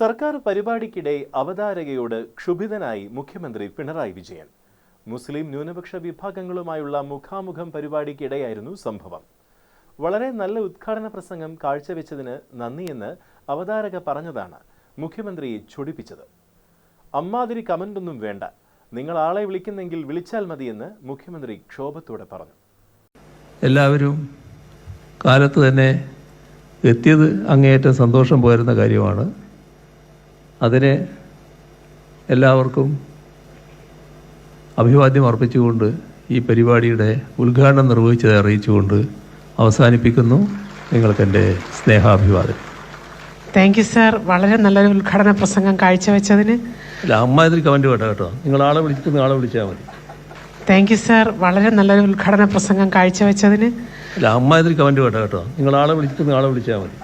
സർക്കാർ പരിപാടിക്കിടെ അവതാരകയോട് ക്ഷുഭിതനായി മുഖ്യമന്ത്രി പിണറായി വിജയൻ. മുസ്ലിം ന്യൂനപക്ഷ വിഭാഗങ്ങളുമായുള്ള മുഖാമുഖം പരിപാടിക്കിടെയായിരുന്നു സംഭവം. വളരെ നല്ല ഉദ്ഘാടന പ്രസംഗം കാഴ്ചവെച്ചതിന് നന്ദിയെന്ന് അവതാരക പറഞ്ഞതാണ് മുഖ്യമന്ത്രിയെ ചൊടിപ്പിച്ചത്. അമ്മാതിരി കമന്റൊന്നും വേണ്ട. നിങ്ങൾ ആളെ വിളിക്കുന്നെങ്കിൽ വിളിച്ചാൽ മതിയെന്ന് മുഖ്യമന്ത്രി ക്ഷോഭത്തോടെ പറഞ്ഞു. എല്ലാവരും കാലത്ത് തന്നെ എത്തിയത് അങ്ങേയറ്റം സന്തോഷം പോരുന്ന കാര്യമാണ്. അതിന് എല്ലാവർക്കും അഭിവാദ്യം അർപ്പിച്ചുകൊണ്ട് ഈ പരിപാടിയുടെ ഉദ്ഘാടനം നിർവഹിച്ചത് അറിയിച്ചുകൊണ്ട് അവസാനിപ്പിക്കുന്നു നിങ്ങൾക്കെന്റെ സ്നേഹാഭിവാദം താങ്ക് യു സാർ വളരെ നല്ലൊരു ഉദ്ഘാടന പ്രസംഗം കാഴ്ചവെച്ചതിന്. അല്ല അമ്മാതിരി കമന്റ് വേണ്ട കേട്ടോ. നിങ്ങൾ ആളെ വിളിച്ചിട്ട് ആളെ വിളിച്ചാൽ മതി. താങ്ക് യു സാർ വളരെ നല്ലൊരു ഉദ്ഘാടന പ്രസംഗം കാഴ്ചവെച്ചതിന്. അല്ല അമ്മാതിരി കമന്റ് വേണ്ട കേട്ടോ. നിങ്ങൾ ആളെ വിളിച്ചിട്ട് ആളെ വിളിച്ചാൽ മതി.